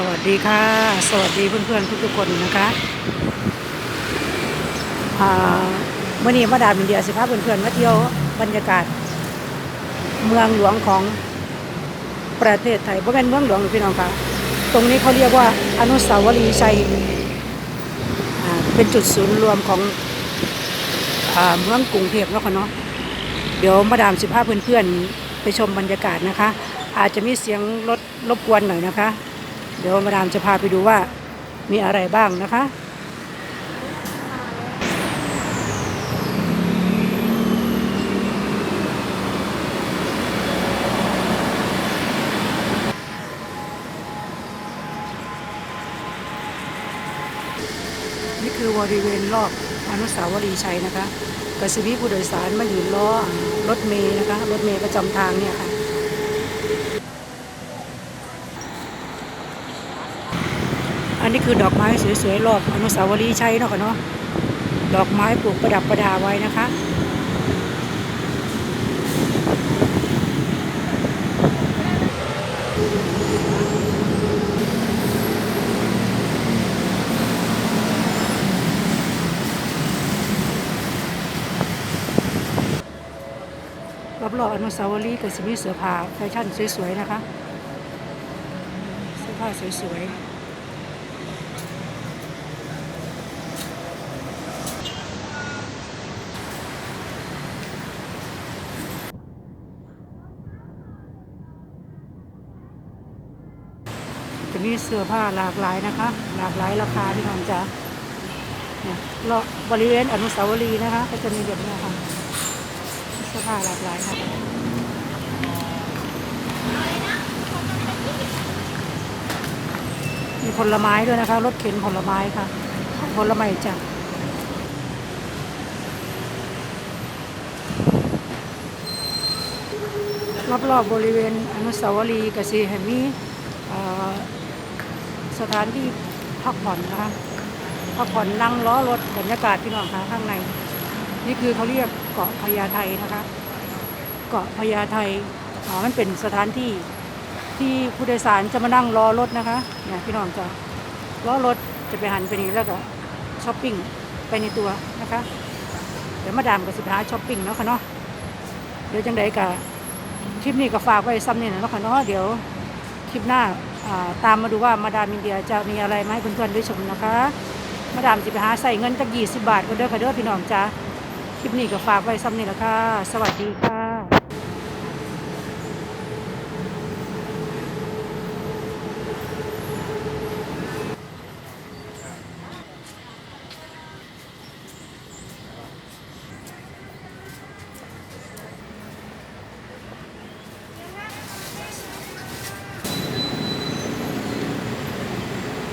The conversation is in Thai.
สวัสดีค่ะ สวัสดีเพื่อนๆทุกๆคนนะคะเมื่อนี้มาดามอินเดียสิพาเพื่อนๆมาเที่ยวบรรยากาศ เมืองหลวงของประเทศไทยเพราะเป็นเมืองหลวงหรือพี่น้องค่ะ ตรงนี้เขาเรียกว่าอนุสาวรีย์ชัยเป็นจุดศูนย์รวมของอเมืองกรุงเทพแล้วค่ะเนาะเดี๋ยวมาดามสิพาเพื่อนๆไปชมบรรยากาศนะคะ อาจจะมีเสียงรถรบกวนหน่อยนะคะ เดี๋ยวมาดามจะพาไปดูว่ามีอะไรบ้างนะคะ นี่คือบริเวณรอบอนุสาวรีย์ชัยนะคะกสิมีผู้โดยสารมายืนล้อรถเมย์นะคะ รถเมย์ประจำทางเนี่ยค่ะ อันนี้คือดอกไม้สวยๆรอบอนุสาวรีย์ชัยเนาะค่ะเนาะดอกไม้ปลูกประดับประดาไว้นะคะรอบๆอนุสาวรีย์ก็จะมีเสื้อผ้าแฟชั่นสวยๆนะคะ เสื้อผ้าสวยๆ จะมีเสื้อผ้าหลากหลายนะคะ หลากหลายราคาที่น้องจะเนี่ยรอบบริเวณอนุสาวรีย์นะคะ ก็จะมีแบบนี้ค่ะเสื้อผ้าหลากหลายค่ะมีผลไม้ด้วยนะคะรถเข็นผลไม้ค่ะผลไม้จ้ะรอบๆบริเวณอนุสาวรีย์กสิเห็นมีเอ่อ สถานที่พักผ่อนนะคะพักผ่อนนั่งล้อรถบรรยากาศพี่น้องคะข้างใน นี่คือเขาเรียกเกาะพญาไทนะคะ เกาะพญาไทอ๋อมันเป็นสถานที่ที่ผู้โดยสารจะมานั่งรอรถนะคะเนี่ยพี่น้องจะล้อรถจะไปหันไปนี่แล้วก็ช้อปปิ้งไปในตัวนะคะ เดี๋ยวมาดามกับสิบหาช้อปปิ้งเนาะค่ะเนาะเดี๋ยวจังใดกับคลิปนี้ก็ฝากไว้ซ้ำนี่นะเนาะค่ะเนาะเดี๋ยวคลิปหน้า ตามมาดูว่ามาดามอินเดียจะมีอะไรมาให้เพื่อนๆได้ชมนะคะ มาดามจิไปหาใส่เงินจากยี่สิบบาทก็เด้อค่ะเด้อพี่น้องจ้าคลิปนี้ก็ฝากไว้ซ้ำนี่แหละค่ะ สวัสดีค่ะ